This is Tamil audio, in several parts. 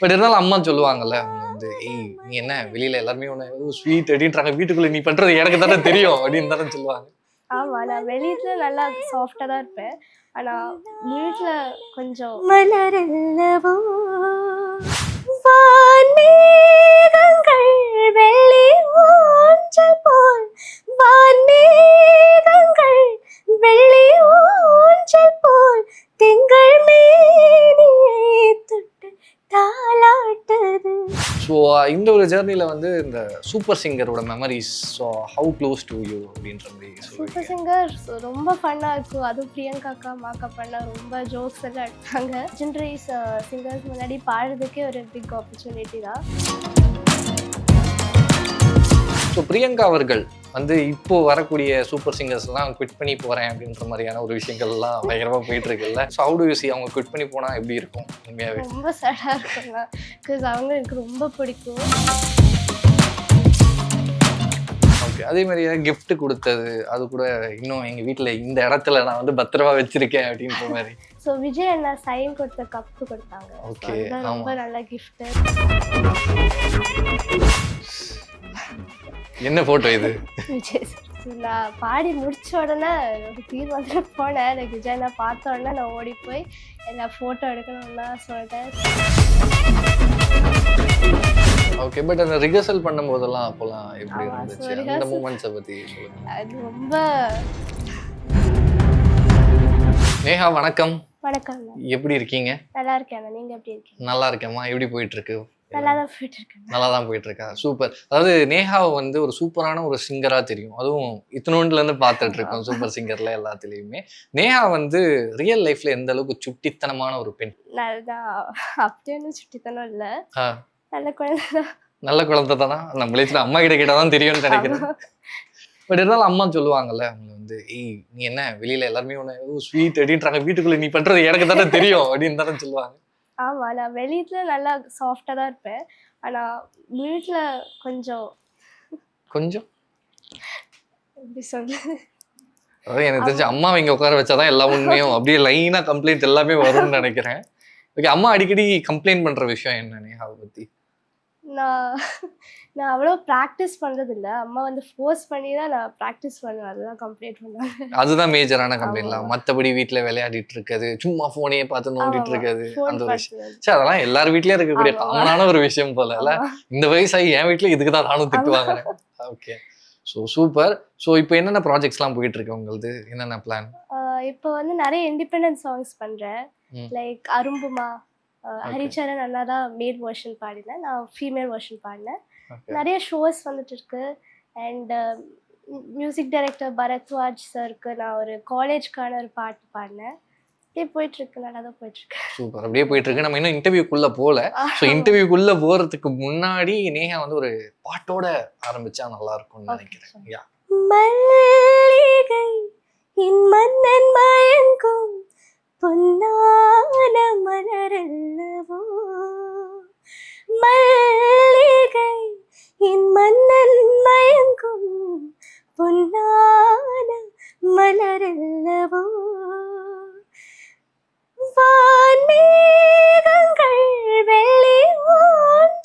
பட் இருந்தாலும் அம்மா சொல்லுவாங்கல்ல வந்து ஏய் நீ என்ன வெளியில எல்லாருமே உன்னை ஸ்வீட் அப்படின்றாங்க வீட்டுக்குள்ள நீ பண்றது எனக்கு தானே தெரியும் அப்படின்னு தானே சொல்லுவாங்க. ஆமா நான் வெளியில நல்லா சாஃப்டா தான் இருப்பேன். ஆனா வீட்டுல கொஞ்சம் மலரல்லவோ? வான்மேகங்கள் வெள்ளி ஊஞ்சல் போல். வான்மேகங்கள் வெள்ளி ஊஞ்சல் போல். திங்கள் மேனியை ஸோ இந்த ஒரு ஜேர்னியில் வந்து இந்த super சிங்கரோட memories so how close to you அப்படின்ற மாதிரி சூப்பர் சிங்கர் ரொம்ப ஃபன்னாக இருக்கும். அதுவும் பிரியங்கா அக்கா மாக்கா பண்ணா ரொம்ப ஜோக்ஸ் எல்லாம் எடுத்தாங்க. ஜென்ரேஸ் சிங்கர்ஸ் முன்னாடி பாடுறதுக்கே ஒரு பிக் ஆப்பர்ச்சுனிட்டி தான். ஸோ பிரியங்கா அவர்கள் வந்து இப்போ வரக்கூடிய சூப்பர் சிங்கர்ஸ்லாம் குவிட் பண்ணி போறேன் அப்படின்ற மாதிரியான ஒரு விஷயங்கள்லாம் பயங்கரமா போயிட்டு இருக்குல்ல so how do you see அவங்க குவிட் பண்ணி போனா எப்படி இருக்கும் உண்மையாவே? ரொம்ப சேடாக இருக்குங்க. பிகாஸ் அவங்க எனக்கு ரொம்ப பிடிக்கும். ஓகே அதே மாதிரி gift கொடுத்தது. அது கூட இன்னும் எங்க வீட்ல இந்த இடத்துல நான் வந்து பத்திரமா வச்சிருக்கேன் அப்படின்ற மாதிரி. ஸோ விஜய் அண்ணா சைன் கொடுத்த கப்பு கொடுத்தாங்க. அதுதான் ரொம்ப. நல்ல gift. என்ன போட்டோ இது. நான் பாடி முடிச்ச உடனே ஒரு தீர் வந்துட்டு போனேன். எனக்கு விஜய் அண்ணா பார்த்த உடனே நான் ஓடி போய் என்ன ஃபோட்டோ எடுக்கணும்னா சொல்லிட்டேன். ஓகே பட் அந்த ரிஹர்சல் பண்ணும் போதெல்லாம் அப்போல்லாம் எப்படி இருந்துச்சு? அந்த மூமெண்ட்ஸை சொல்லுங்க. அது ரொம்ப நேஹா வணக்கம். வணக்கம். எப்படி இருக்கீங்க? நல்லா இருக்கேன். நீங்க எப்படி இருக்கீங்க? நல்லா இருக்கேம்மா. எப்படி போயிட்டு இருக்கு? நல்லா தான் போயிட்டு இருக்கேன் நல்லா தான் போயிட்டு இருக்கா சூப்பர். அதாவது நேஹாவை வந்து ஒரு சூப்பரான ஒரு சிங்கரா தெரியும். அதுவும் இத்தினோண்டுல இருந்து பார்த்துட்டு இருக்கோம் சூப்பர் சிங்கர்ல எல்லாத்துலயுமே. நேஹா வந்து ரியல் லைஃப்ல எந்த அளவுக்கு சுட்டித்தனமான ஒரு பெண்? நல்லா அப்படின்னு சுட்டித்தனம் இல்லை. நல்ல குழந்தை தான். நல்ல குழந்தை தானா நம்மளே அம்மா கிட்ட கேட்டாதான் தெரியும்னு நினைக்கிறேன். பட் இருந்தாலும் அம்மா சொல்லுவாங்கல்ல அவங்க வந்து ஏய் நீ என்ன வெளியில எல்லாருமே உன்னை ஸ்வீட் அப்படின்றாங்க. வீட்டுக்குள்ள நீ பண்றது எனக்கு தானே தெரியும் அப்படின்னு தானே சொல்லுவாங்க. ஆமா நான் வெளியில நல்லா சாஃப்டா தான் இருப்பேன். ஆனா வீட்டுல கொஞ்சம் கொஞ்சம்? எப்படி சொல்றது? அதாவது எனக்கு தெரிஞ்சு அம்மாவை இங்க உட்கார வச்சாதான் எல்லா உண்மையும். அப்படியே லைனா கம்ப்ளைண்ட் எல்லாமே வரும்னு நினைக்கிறேன். ஓகே அம்மா அடிக்கடி கம்ப்ளைண்ட் பண்ற விஷயம் என்ன நேஹாவை பத்தி? நான் நான் அவ்வளோ ப்ராக்டிஸ் பண்றது இல்ல அம்மா வந்து ஃபோர்ஸ் பண்ணி தான் நான் ப்ராக்டிஸ் பண்ணுவேன் அதுதான் கம்ப்ளீட் பண்ணுவேன் அதுதான் மேஜரான கம்ப்ளைண்ட்லாம் ஆமா. மத்தபடி வீட்ல விளையாடிட்டு இருக்கிறது சும்மா போனையே பார்த்து நோண்டிட்டு இருக்கிறது அந்த ஒரு விஷயம் பார்த்து சே அதெல்லாம் எல்லார் வீட்லயும் இருக்கக்கூடிய. காமனான ஒரு விஷயம் போல. இந்த வயசாகி என் வீட்ல இதுக்கு தான் நானும் திட்டு வாங்குறேன் ஓகே ஸோ சூப்பர் ஸோ இப்போ என்னென்ன ப்ராஜெக்ட்ஸ்லாம் போயிட்டு இருக்கு உங்களுது? என்னென்ன பிளான் இப்போ வந்து நிறைய இண்டிபெண்டன்ட் சாங்ஸ் பண்றேன். ம். லைக் அரும்புமா ஹரிச்சரன் அண்ணா தான் மேல் வெர்ஷன் பாடினேன். நான் ஃபீமேல் வெர்ஷன் பாடினேன். நிறைய ஷோஸ் வந்துட்டு இருக்கு. அண்ட் மியூசிக் டைரக்டர் பரத்வாஜ் சருக்கு நான் ஒரு காலேஜ்க்கான ஒரு பாட்டு பாடினேன். அப்படியே போயிட்டு இருக்கு. நல்லா தான் போயிட்டு இருக்கு. சூப்பர் அப்படியே போயிட்டு இருக்கு. நம்ம இன்னும் இன்டர்வியூக்குள்ள போல ஸோ இன்டர்வியூக்குள்ள போறதுக்கு முன்னாடி நேஹா வந்து ஒரு பாட்டோட ஆரம்பிச்சா நல்லா இருக்கும்னு நினைக்கிறேன். யா மல்லிகை என் மன்னன் மயங்கும். பொன்னான மலரல்லவோ மல்லிகை என் மன்னன் மயங்கும் பொன்னான மலரல்லவோ வான்மேகங்கள் வெள்ளி ஊஞ்சல்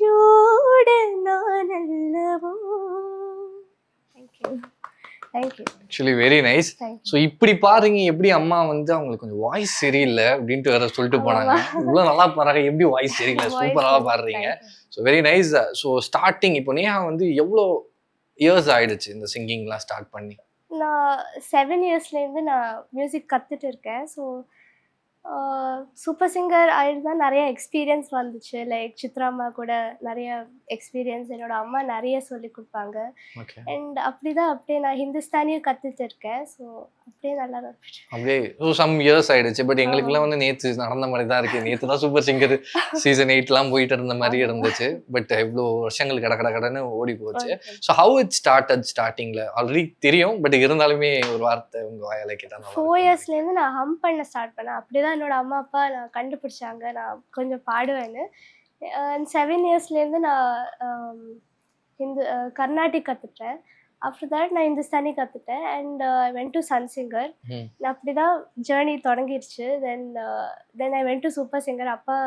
நெஞ்சோடு நான் அல்லவோ thank you actually very nice so இப்படி பாருங்க எப்படி அம்மா வந்து அவங்களுக்கு கொஞ்சம் வாய்ஸ் சரியில்லை அப்படின்ட்டு வேற சொல்லிட்டு போனாங்க. இவ்வளவு நல்லா பாடுறாங்க எப்படி வாய்ஸ் சரியில்லை? சூப்பராக பாடுறீங்க. So very nice so starting இப்போ நேஹா வந்து எவ்வளோ இயர்ஸ் ஆயிடுச்சு இந்த சிங்கிங்லாம் ஸ்டார்ட் பண்ணி? நான் செவன் இயர்ஸ்லேருந்து நான் மியூசிக் கற்றுட்டு இருக்கேன். ஸோ சூப்பர் சிங்கர் ஆகிட்டு தான் நிறைய எக்ஸ்பீரியன்ஸ் வந்துச்சு. லைக் சித்ராம்மா கூட நிறைய எக்ஸ்பீரியன்ஸ் என்னோட அம்மா நிறைய சொல்லி கொடுப்பாங்க. அண்ட் அப்படி தான் அப்படியே நான் ஹிந்துஸ்தானியும் கற்றுட்டு இருக்கேன். ஸோ அப்படியே நல்லா. அப்படியே ஸோ சம் இயர்ஸ் ஆயிடுச்சு. பட் எங்களுக்குலாம் வந்து நேத்து நடந்த மாதிரி தான் இருக்கு. நேத்து தான் சூப்பர் சிங்கர் சீசன் எயிட்லாம் போயிட்டு இருந்த மாதிரி இருந்துச்சு. பட் இவ்வளோ வருஷங்கள் கட கட கடன்னு ஓடி போச்சு. So how it start at ஸ்டார்டிங்ல ஆல்ரெடி தெரியும் பட் இருந்தாலுமே ஒரு வார்த்தை உங்க வாயால கேட்டா நல்லா ஃபோர். இயர்ஸ்லேருந்து நான் ஹம் பண்ண ஸ்டார்ட் பண்ணேன். அப்படி தான் என்னோட அம்மா அப்பா நான் கண்டுபிடிச்சாங்க. நான் கொஞ்சம் பாடுவேன்னு. செவன் இயர்ஸ்லேருந்து நான் ஹிந்து அஹ், கர்நாடிக் கற்றுட்டேன் ஆஃப்டர் தட் நான் Hindustani கற்றுட்டேன் and went to sun singer. நான் அப்படி தான் ஜேர்னி தொடங்கிருச்சு then then I went to super singer அப்பா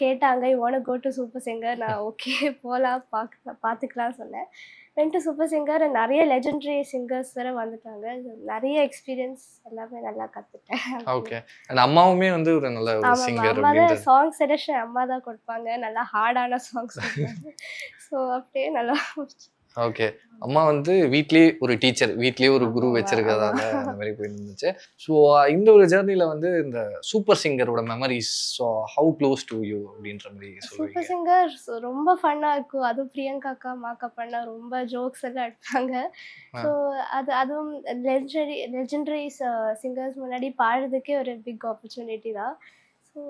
கேட்டாங்க you want go to super singer நான் ஓகே போகலாம் பார்க்கலாம் பார்த்துக்கலாம் சொன்னேன். வென் டு சூப்பர் சிங்கர் நிறைய லெஜெண்டரி சிங்கர்ஸ் வேற வந்துட்டாங்க. நிறைய எக்ஸ்பீரியன்ஸ் எல்லாமே நல்லா கற்றுட்டேன் ஓகே அண்ட் அம்மாவுமே வந்து ஒரு நல்ல சிங்கர் அம்மா தான் சாங் செலெக்ஷன் அம்மா தான் கொடுப்பாங்க. நல்லா ஹார்டான சாங்ஸ் ஸோ அப்படியே நல்லா. ஓகே. அம்மா வந்து வீட்லயே ஒரு டீச்சர் வீட்லயே ஒரு குரு வச்சிருக்கிறதால. அந்த மாதிரி போயிட்டு இருந்துச்சு ஸோ இந்த ஒரு ஜேர்னில வந்து இந்த super சிங்கரோட memories so how close to you அப்படின்ற மாதிரி சூப்பர் சிங்கர் ரொம்ப ஃபன்னாக இருக்கும். அதுவும் பிரியங்காக்கா மாக்கா பண்ணா ரொம்ப ஜோக்ஸ் எல்லாம் எடுப்பாங்க. ஸோ அது அதுவும் லெஜண்டரி லெஜண்டரி சிங்கர்ஸ் முன்னாடி பாடுறதுக்கே ஒரு பிக் ஆப்பர்ச்சுனிட்டி தான். ஸோ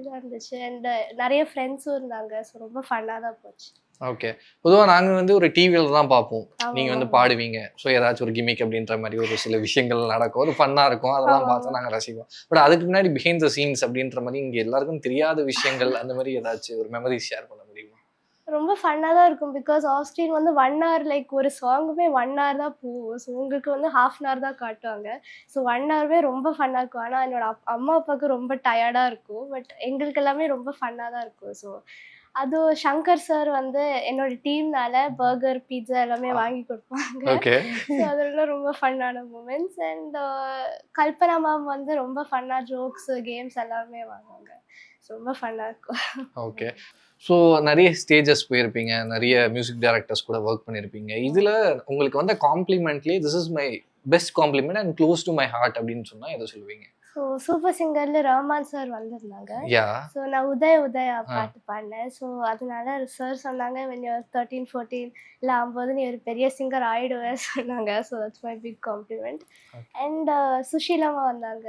இதாக இருந்துச்சு. அண்ட் நிறைய ஃப்ரெண்ட்ஸும் இருந்தாங்க. ஸோ ரொம்ப ஃபன்னாக தான் போச்சு. ஓகே பொதுவா நாங்க வந்து ஒரு டிவியில தான் பார்ப்போம். ஆமா, நீங்க வந்து. பாடுவீங்க. ஸோ ஏதாச்சும் ஒரு கிமிக் அப்படின்ற மாதிரி ஒரு சில விஷயங்கள் நடக்கும். ஒரு ஃபன்னா இருக்கும். அதெல்லாம் பார்த்து நாங்க ரசிப்போம். பட் அதுக்கு முன்னாடி பிஹைண்ட் த சீன்ஸ் அப்படின்ற மாதிரி இங்க எல்லாருக்கும் தெரியாத விஷயங்கள் அந்த மாதிரி ஏதாச்சும் ஒரு மெமரி ஷேர் பண்ண முடியுமா? ரொம்ப ஃபன்னாக தான் இருக்கும். பிகாஸ் ஆஃப் ஸ்க்ரீன் வந்து ஒன் ஹவர் லைக் ஒரு சாங்குமே ஒன் ஹவர் தான் போகும். ஸோ உங்களுக்கு வந்து ஹாஃப் அன் ஹவர் தான் காட்டுவாங்க. ஸோ ஒன் ஹவர்வே ரொம்ப ஃபன்னாக இருக்கும். ஆனால் என்னோட அம்மா அப்பாவுக்கு ரொம்ப டயர்டாக இருக்கும். பட் எங்களுக்கு எல்லாமே ரொம்ப ஃபன்னாக தான் இருக்கும். ஸோ அதுவும் சங்கர் சார் வந்து என்னோட டீம்னால பர்கர் பீட்சா எல்லாமே வாங்கி கொடுப்பாங்க. ஓகே. ஸோ அதெல்லாம் ரொம்ப ஃபன்னான மூமெண்ட்ஸ் அண்ட் கல்பனா மேம் வந்து ரொம்ப ஃபன்னாக ஜோக்ஸ் கேம்ஸ் எல்லாமே வாங்குவாங்க. ரொம்ப ஃபன்னாக இருக்கும். ஓகே. ஸோ நிறைய ஸ்டேஜஸ் போயிருப்பீங்க. நிறைய மியூசிக் டைரக்டர்ஸ் கூட ஒர்க் பண்ணியிருப்பீங்க இதில் உங்களுக்கு வந்த காம்ப்ளிமெண்ட்லேயே this is my best compliment and close to my heart அப்படின்னு சொன்னால் எதை சொல்லுவீங்க? ஸோ சூப்பர் சிங்கரில் ரஹ்மான் சார் வந்திருந்தாங்க. ஸோ நான் உதய உதயா பாட்டு பாடினேன். ஸோ அதனால சார் சொன்னாங்க வென் யூர் தேர்ட்டீன் ஃபோர்டீன் இல்லை ஐம்பது நீ ஒரு பெரிய சிங்கர் ஆயிடுவேன் சொன்னாங்க. So that's my big compliment and சுஷீலாமா வந்தாங்க.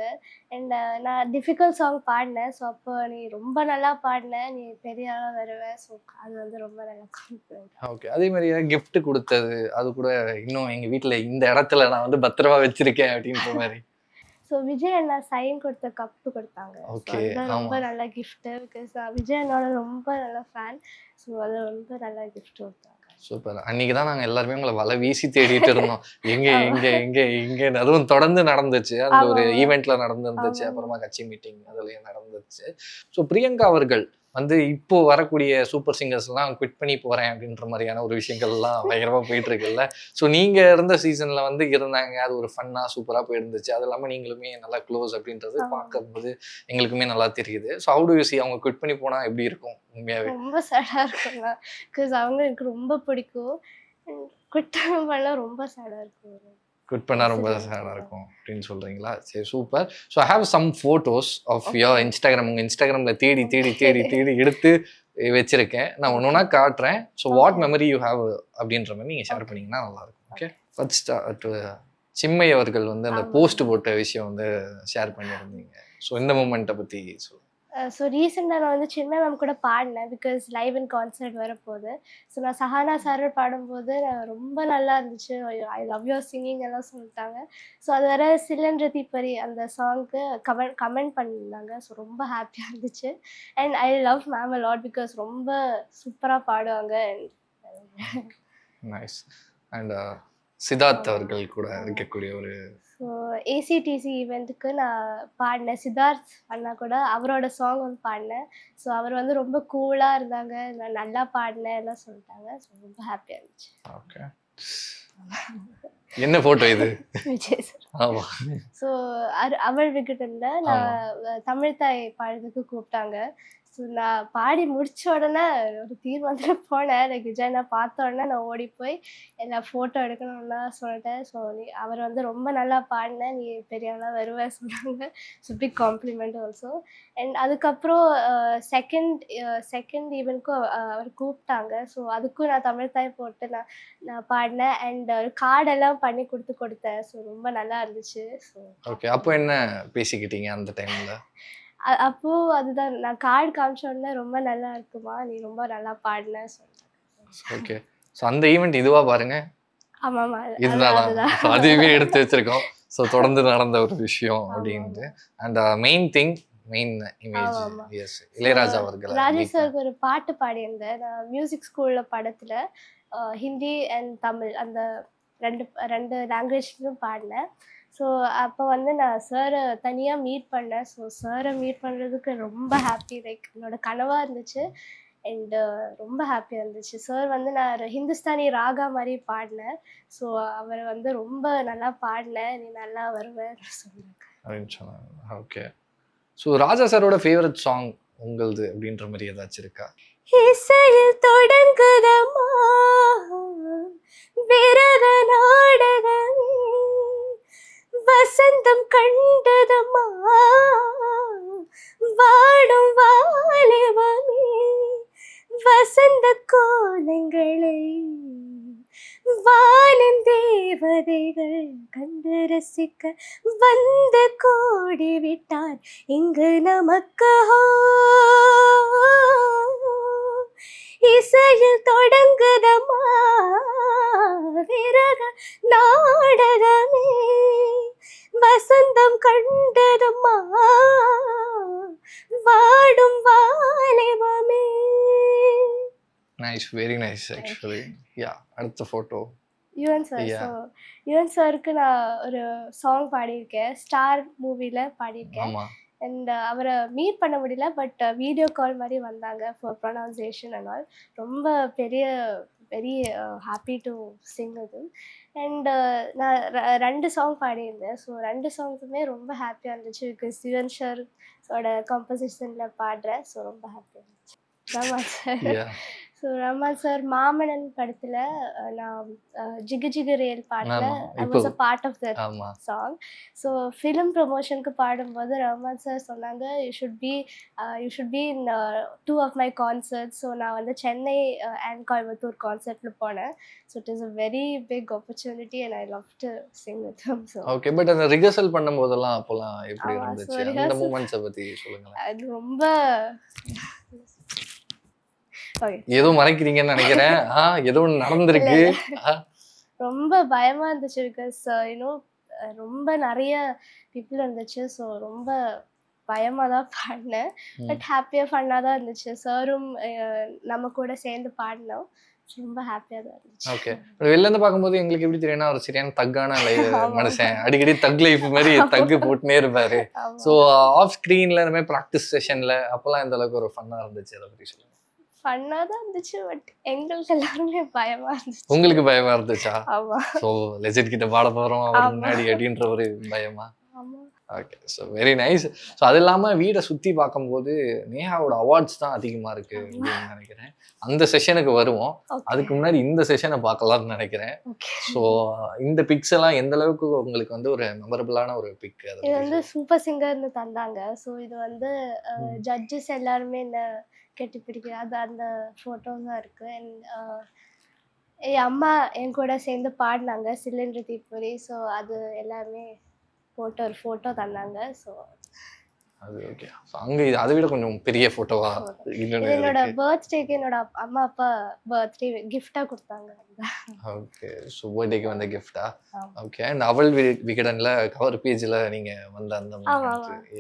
அண்ட் நான் டிஃபிகல்ட் சாங் பாடினேன். ஸோ அப்போ நீ ரொம்ப நல்லா பாடின நீ பெரிய ஆளாக வருவேன் ஸோ அது வந்து ரொம்ப நல்லா காம்ப்ளிமெண்ட் ஓகே அதே மாதிரி gift கொடுத்தது. அது கூட இன்னும் எங்கள் வீட்டில் இந்த இடத்துல நான் வந்து பத்திரமா வச்சிருக்கேன் அப்படின்ற மாதிரி. ஸோ விஜய் அண்ணா சைன் கொடுத்த கப்பு கொடுத்தாங்க. அதுதான் ரொம்ப. நல்ல கிஃப்ட்டு பிகாஸ் விஜய் அண்ணாவோட ரொம்ப நல்ல ஃபேன் ஸோ அது ரொம்ப நல்ல கிஃப்ட் கொடுத்தாங்க. சூப்பர் அன்னைக்கு தான் நாங்கள் எல்லாருமே உங்களை வலை வீசி தேடிட்டு இருந்தோம். எங்க எங்க எங்க எங்க அதுவும் தொடர்ந்து நடந்துச்சு. அந்த ஒரு ஆமா. ஈவெண்ட்ல நடந்துருந்துச்சு. அப்புறமா கட்சி மீட்டிங் அதுலயும் நடந்துச்சு. ஸோ பிரியங்கா அவர்கள் வந்து இப்போ வரக்கூடிய சூப்பர் சிங்கர்ஸ் எல்லாம் குவிட் பண்ணி போறேன் அப்படின்ற மாதிரியான ஒரு விஷயங்கள்லாம் பயங்கரமா போயிட்டு இருக்குல்ல ஸோ நீங்க இருந்த சீசன்ல வந்து இருந்தாங்க. அது ஒரு ஃபன்னா சூப்பரா போயிருந்துச்சு. அது இல்லாம நீங்களுமே நல்லா க்ளோஸ் அப்படின்றது. பார்க்கும்போது எங்களுக்குமே நல்லா தெரியுது. So how do you see அவங்க குவிட் பண்ணி போனா எப்படி இருக்கும் உண்மையாவே? ரொம்ப சேடாக இருக்குங்க. பிகாஸ் அவங்க எனக்கு ரொம்ப பிடிக்கும். குட் பண்ண ரொம்ப சேடாக இருக்கும். குட் பண்ணா ரொம்ப. சேடாக இருக்கும் அப்படின்னு சொல்றீங்களா? சரி super so I have some photos of your Instagram உங்க இன்ஸ்டாகிராம்ல தேடி தேடி தேடி தேடி எடுத்து வச்சிருக்கேன். நான் ஒன்று ஒன்றா காட்டுறேன். So what. Memory you have அப்படின்ற மாதிரி நீங்கள் ஷேர் பண்ணீங்கன்னா நல்லா இருக்கும் ஓகே ஃபர்ஸ்ட் சிம்மை அவர்கள் வந்து அந்த. போஸ்ட் போட்ட விஷயம் வந்து ஷேர் பண்ணியிருந்தீங்க. ஸோ இந்த மூமெண்ட்டை பற்றி சொல்லுங்க. ஸோ ரீசெண்டாக நான் வந்து சின்ன மேம் கூட பாடினேன் பிகாஸ் லைவ் அண்ட் கான்சர்ட் வரப்போகுது. ஸோ நான் சஹானா சார் பாடும்போது நான் ரொம்ப நல்லா இருந்துச்சு. ஐ லவ் யுவர் சிங்கிங் எல்லாம் சொல்லிட்டாங்க. ஸோ அது வர சிலன் தீப்பரி அந்த சாங்க்கு கமெண்ட் கமெண்ட் பண்ணியிருந்தாங்க. ஸோ ரொம்ப ஹாப்பியாக இருந்துச்சு. And I love ma'am a lot because ரொம்ப சூப்பராக பாடுவாங்க. நைஸ் அண்ட் சித்தார்த் அவர்கள் கூட இருக்கக்கூடிய ஒரு ஏசிடிசி ஈவெண்ட்டுக்கு நான் பாடினேன். சித்தார்த் அண்ணா கூட அவரோட சாங் வந்து பாடினேன். ஸோ அவர் வந்து ரொம்ப கூலாக இருந்தாங்க. நான் நல்லா பாடினேன் எல்லாம் சொல்லிட்டாங்க. ஸோ ரொம்ப ஹாப்பியாக இருந்துச்சு. ஓகே என்ன ஃபோட்டோ இது? விஜய் சார் ஆமா. ஸோ அவள் விக்கெட்டில் நான் தமிழ் தாய் பாடுறதுக்கு கூப்பிட்டாங்க. ஸோ நான் பாடி முடிச்ச உடனே ஒரு தீர்மானத்தில் போனேன். எனக்கு விஜயனை நான் பார்த்த உடனே நான் ஓடி போய் எல்லா ஃபோட்டோ எடுக்கணும்னா சொல்லிட்டேன். ஸோ நீ அவர் வந்து ரொம்ப நல்லா பாடினேன் நீ பெரிய ஆளாக வருவ சொன்னாங்க. So big compliment also and அதுக்கப்புறம் செகண்ட் செகண்ட் ஈவெண்ட்க்கும் அவர் கூப்பிட்டாங்க. ஸோ அதுக்கும் நான் தமிழ் தாய் போட்டு நான் நான் பாடினேன். அண்ட் கார்டெல்லாம் பண்ணி கொடுத்து கொடுத்தேன். ஸோ ரொம்ப நல்லா இருந்துச்சு. ஸோ ஓகே அப்போ என்ன பேசிக்கிட்டீங்க அந்த டைமில் அப்போ அதுதான் நான் கார்டு காமிச்ச உடனே ரொம்ப நல்லா இருக்குமா? நீ ரொம்ப நல்லா பாடின சொன்னேன் ஓகே ஸோ அந்த ஈவெண்ட் இதுவா பாருங்க. ஆமா ஆமா அது- இதுதான் அதுவே எடுத்து வச்சிருக்கோம். ஸோ தொடர்ந்து நடந்த ஒரு விஷயம் அப்படின்ட்டு. And main thing main image. Yes Ilaiyaraaja அவர்கள் ராஜேஷ் சாருக்கு ஒரு பாட்டு பாடியிருந்தேன். நான் மியூசிக் ஸ்கூல்ல படத்துல அஹ், ஹிந்தி அண்ட் தமிழ் அந்த ரெண்டு ரெண்டு லாங்குவேஜ்லையும் பாடினேன். ஸோ அப்போ வந்து நான் சாரை தனியாக மீட் பண்ணேன். ஸோ சாரை மீட் பண்ணுறதுக்கு ரொம்ப ஹாப்பி லைக் என்னோட கனவாக இருந்துச்சு. அண்டு ரொம்ப ஹாப்பியாக இருந்துச்சு. சார் வந்து நான் ஹிந்துஸ்தானி ராகா மாதிரி பாடினேன். ஸோ அவர் வந்து ரொம்ப நல்லா பாடினேன். நீ நல்லா சொன்னாங்க அப்படின்னு சொன்னாங்க. ஓகே ஸோ ராஜா சாரோட ஃபேவரட் சாங் உங்களது அப்படின்ற மாதிரி ஏதாச்சும் இருக்கா? இசையில் தொடங்குதம்மா. விரத நாடகமே. வசந்தம் கண்டதம்மா. வாடும் வாலிபமே வசந்த கோலங்களை. வானின் தேவதைகள் கண்டு ரசிக்க வந்து கோடி விட்டார். இங்கு நமக்கு இசையில் தொடங்குதமா விரக நாடகமே. வசந்தம் கண்டதம்மா. வாடும் வாலிபமே. Nice very nice actually yeah அடுத்த photo Yuvan sir. So Yuvan சாருக்கு நான் ஒரு சாங் பாடியிருக்கேன். ஸ்டார் மூவியில் பாடியிருக்கேன். அண்ட் அவரை மீட் பண்ண முடியல பட் வீடியோ கால் மாதிரி வந்தாங்க ஃபார் ப்ரொனவுன்சியேஷன் அண்ட் ஆல் ரொம்ப பெரிய வெரி ஹாப்பி டு சிங் அது. அண்ட் uh, நான் ர- ரெண்டு சாங் பாடியிருந்தேன். ஸோ ரெண்டு சாங்ஸுமே ரொம்ப ஹாப்பியாக இருந்துச்சு. பிகாஸ் யுவன் சாரோட கம்போசிஷனில் பாடுறேன். ஸோ ரொம்ப ஹாப்பியாக இருந்துச்சு. Rama sir so Rahman sir Maamannan படத்தில் நான் ஜிகு ஜிகு rail bottle part of the song so film ப்ரொமோஷனுக்கு பாடும்போது ரஹ்மான் சார் சொன்னாங்க you should be you should be in two of my concert so நான் வந்து சென்னை அண்ட் கோயம்புத்தூர் கான்சர்ட்டில் போனேன். So it is a very big opportunity and I love to sing with him so okay but அந்த ரிஹர்சல் பண்ணும்போதெல்லாம் அப்போல்லாம் எப்படி இருந்துச்சு? அந்த மூமெண்ட்ஸை பத்தி சொல்லுங்களேன். அது ரொம்ப ஏதோ மறைக்கிறீங்கன்னு நினைக்கிறேன். ஆ ஏதோ ஒன்று நடந்திருக்கு. ரொம்ப பயமா இருந்துச்சு பிகாஸ் யூனோ ரொம்ப நிறைய பீப்புள் இருந்துச்சு. ஸோ ரொம்ப பயமா தான் பாடினேன். பட் ஹாப்பியாக ஃபன்னாக தான் இருந்துச்சு. சாரும் நம்ம கூட சேர்ந்து பாடினோம். ரொம்ப ஹாப்பியாக தான் இருந்துச்சு. ஓகே வெளில இருந்து பார்க்கும்போது எங்களுக்கு எப்படி தெரியும்னா ஒரு சரியான தக்கான லை- ஆமா. மனுஷன். அடிக்கடி தக் லைஃப் மாதிரி தக்கு போட்டுனே இருப்பாரு. ஸோ ஆஃப் ஸ்க்ரீன்ல இந்த மாதிரி ப்ராக்டிஸ் செஷன்ல அப்போல்லாம் இந்த அளவுக்கு ஒரு ஃபன்னா இருந்துச்சு? அதை பத்தி சொல்லுங்க. ஃபன்னாக தான் இருந்துச்சு பட் எங்களுக்கு எல்லாருமே பயமா இருந்துச்சு. உங்களுக்கு பயமா இருந்துச்சா? ஆமா. ஸோ லெஜெட் கிட்ட பாட போறோம் அவர். முன்னாடி அப்படின்ற ஒரு பயமா? ஆமா. Okay so very nice so அது இல்லாமல் வீடை சுற்றி பார்க்கும்போது நேஹாவோட அவார்ட்ஸ் தான் அதிகமாக இருக்கு அப்படின்னு நினைக்கிறேன். அந்த செஷனுக்கு வருவோம். அதுக்கு முன்னாடி இந்த செஷனை பார்க்கலாம்னு நினைக்கிறேன். ஸோ இந்த பிக்ஸ் எல்லாம் எந்த அளவுக்கு உங்களுக்கு வந்து ஒரு மெமரபிளான ஒரு பிக் அது வந்து சூப்பர் சிங்கர்னு தந்தாங்க. ஸோ இது வந்து. ஜட்ஜஸ் எல்லாருமே என்ன கெட்டி பிடிக்க அது அந்த ஃபோட்டோஸ் தான் இருக்கு. அண்ட் என் அம்மா என் கூட சேர்ந்து பாடினாங்க சிலிண்டர் தீப்பொறி. ஸோ அது எல்லாமே போட்டோ ஒரு ஃபோட்டோ தந்தாங்க. ஸோ அது ஓகே அங்கே இது அதை விட கொஞ்சம் பெரிய ஃபோட்டோவா என்னோட பர்த்டேக்கு என்னோட அம்மா அப்பா பர்த்டே கிஃப்டாக கொடுத்தாங்க. ஓகே ஸோ பர்த்டேக்கு வந்த கிஃப்டா. ஓகே அண்ட் அவள் வி- விகடன்ல கவர் பேஜ்ல நீங்க வந்த அந்த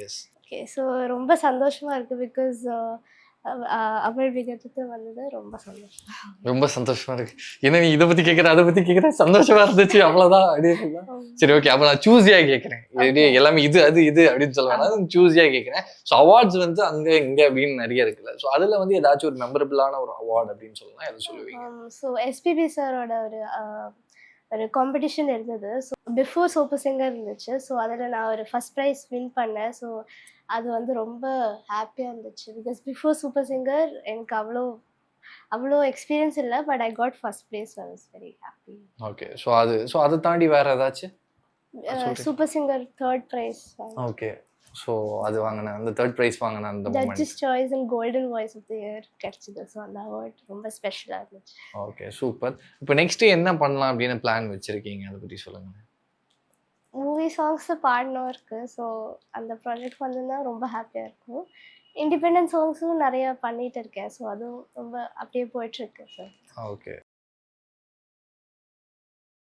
எஸ் ஓகே ஸோ ரொம்ப சந்தோஷமா இருக்கு பிகாஸ் அவள் விகத்துக்கு வந்தது ரொம்ப சந்தோஷம். ரொம்ப சந்தோஷமா இருக்கு. என்ன நீ இதை பத்தி கேட்குற அதை பத்தி கேட்குற சந்தோஷமா இருந்துச்சு அவ்வளவுதான் அப்படின்னு சரி ஓகே அப்போ நான் சூஸியா கேட்குறேன். எல்லாமே இது அது இது அப்படின்னு சொல்லுவேன் சூஸியா கேட்குறேன் ஸோ அவார்ட்ஸ் வந்து அங்க இங்க அப்படின்னு நிறைய இருக்குல்ல. ஸோ அதுல வந்து ஏதாச்சும் ஒரு மெமரபிளான ஒரு அவார்ட் அப்படின்னு சொல்லலாம். எதை சொல்லுவீங்க? ஸோ எஸ்பிபி சாரோட ஒரு ஒரு காம்படிஷன் இருந்தது. ஸோ பிஃபோர் சூப்பர் சிங்கர் இருந்துச்சு. ஸோ அதில் நான் ஒரு ஃபஸ்ட் ப்ரைஸ் வின் பண்ணேன். ஸோ அது வந்து ரொம்ப ஹாப்பியாக இருந்துச்சு. பிகாஸ் பிஃபோர் சூப்பர் சிங்கர் எனக்கு அவ்வளோ அவ்வளோ எக்ஸ்பீரியன்ஸ் இல்லை but I got first place I was very happy okay so அது ஸோ அதை தாண்டி வேற ஏதாச்சும். Super singer third prize okay so அது வாங்கினேன் அந்த தேர்ட் ப்ரைஸ் வாங்கினேன் அந்த judges choice and golden voice of the year கிடச்சிது. ஸோ அந்த அவார்ட் ரொம்ப ஸ்பெஷலாக இருந்துச்சு. ஓகே சூப்பர் இப்போ நெக்ஸ்ட் என்ன பண்ணலாம் அப்படின்னு பிளான் வச்சிருக்கீங்க? அதை பத்தி சொல்லுங்க மூவி சாங்ஸு பாடணும் இருக்குது ஸோ அந்த ப்ராஜெக்ட் வந்ததுன்னா ரொம்ப ஹாப்பியாக இருக்கும். இண்டிபெண்ட் சாங்ஸும் நிறைய பண்ணிட்டு இருக்கேன். ஸோ அதுவும் ரொம்ப அப்படியே போயிட்டுருக்கு சார் ஓகே